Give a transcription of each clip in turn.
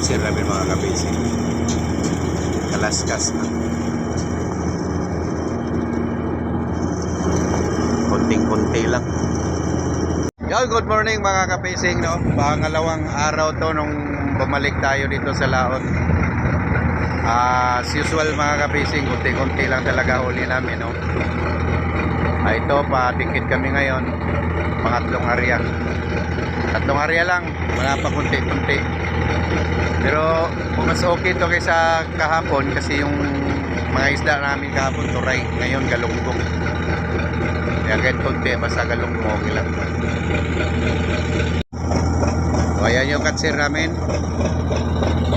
Sir namin mga kabisi. Kalaskas na. Konting-konti lang. Yo, good morning mga kapising, no? Pangalawang araw to nung bumalik tayo dito sa Laon. Ah, as usual mga kapising, konti-konti lang talaga huli namin, no? Ah, ito, patikit kami ngayon. Pangatlong area. Tatlong area lang, wala pa konti-konti. Pero mas okay to kaysa kahapon kasi yung mga isda namin kahapon turay, ngayon galunggong. Kaya kahit konti, basta galunggong okay lang. So, ayan yung katsir namin.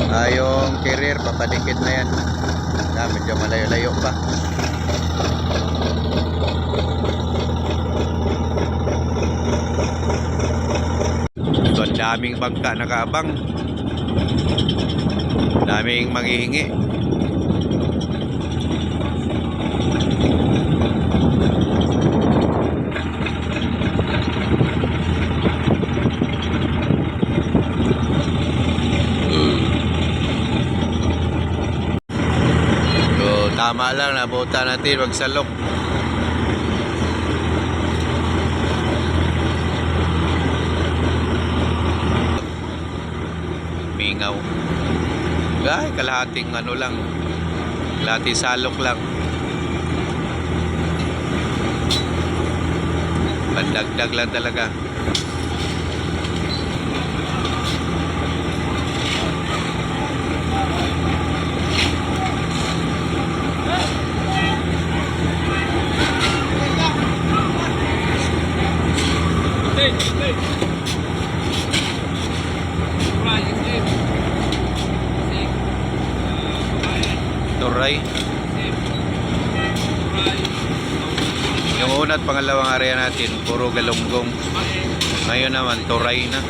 Ah, yung carrier, papadikit na yan. Na, medyo malayo-layo pa. Daming bangka nakaabang. Daming manghihingi. So, tama lang, nabuta natin, wag salok. Mingaw. Ay, kalahating ano lang. Kalahating salok lang. Pandagdag lang talaga. Turay. Yung una at pangalawang area natin, puro galunggong. Ngayon naman, turay na.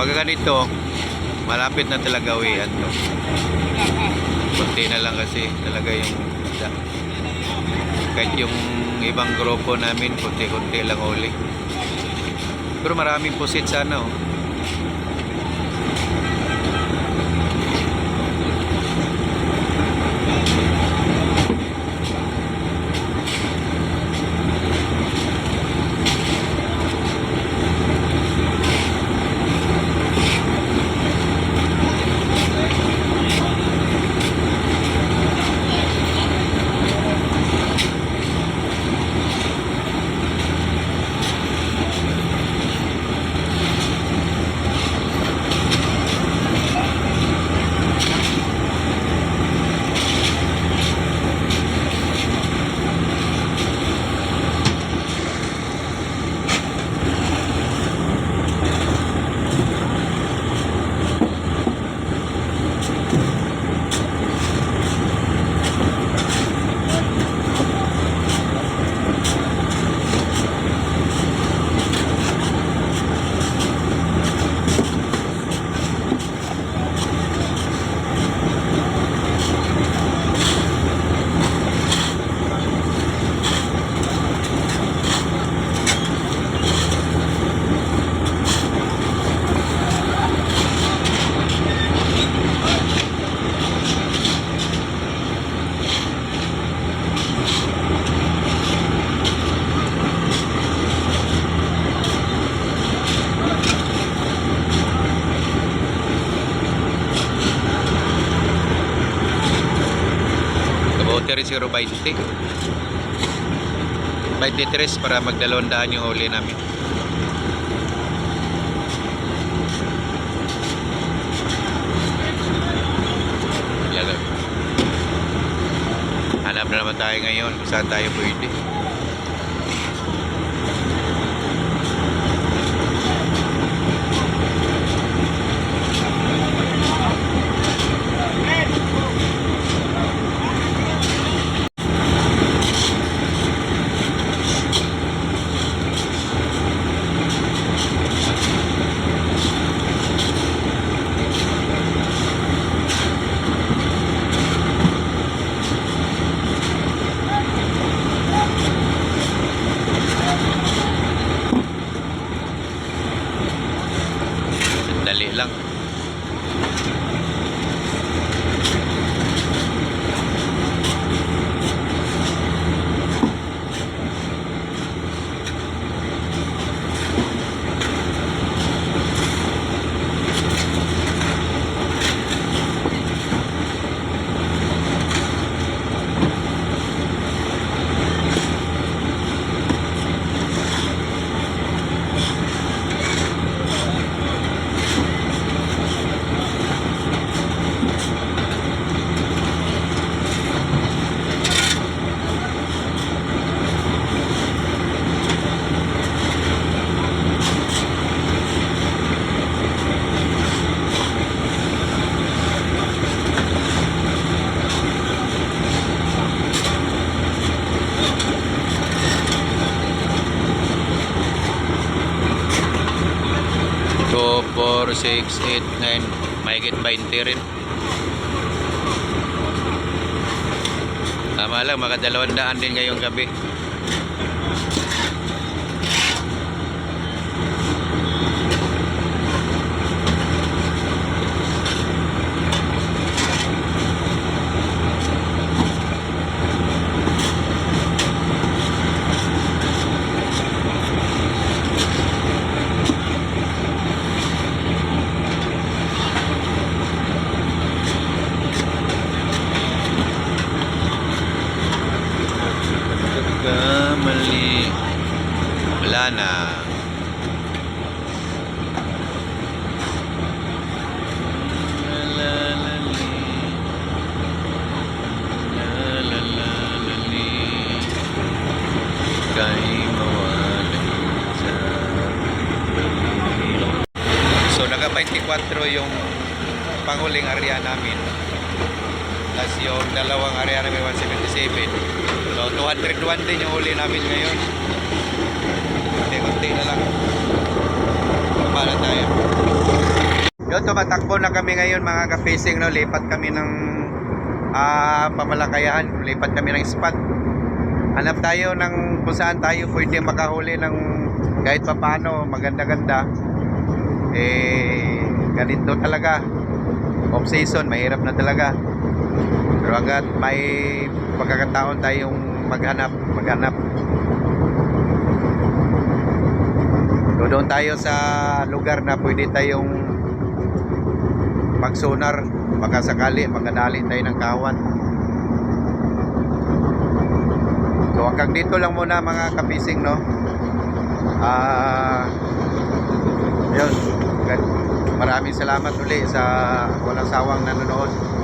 Pag ganito, malapit na talaga uwian to. Kunti na lang kasi talaga yung isda. Kahit yung ibang grupo namin, kunti-kunti lang uli. Pero maraming pusit sana oh. Kabote rin siguro 20. 23 para magdalawang daan yung huli namin. Hanap na naman tayo ngayon kung saan tayo pwede. Lang. 6, 8, 9 mahigit 20 rin. Tama lang mga dalawang daan din ngayong gabi. Balilo. So, naka 24 yung panguling area namin. Tapos yung dalawang area namin 177. So 201 din yung huli namin ngayon. Kunti-kunti na lang. Na tayo. Yun, tumatakbo na kami ngayon mga ka-facing. No? Lipat kami ng ah, pamalakayahan. Lipat kami ng spot. Hanap tayo ng kung saan tayo pwede makahuli ng kahit pa paano maganda-ganda. Eh, ganito talaga. Off season, mahirap na talaga. Pero agad may pagkakataon tayong maghanap, maghanap. Doon tayo sa lugar na pwede tayong magsonar. Baka sakali, magdali tayo ng kawan. So hanggang dito lang muna mga kapising, no? Ah, yun. Maraming salamat uli sa walang sawang nanonood.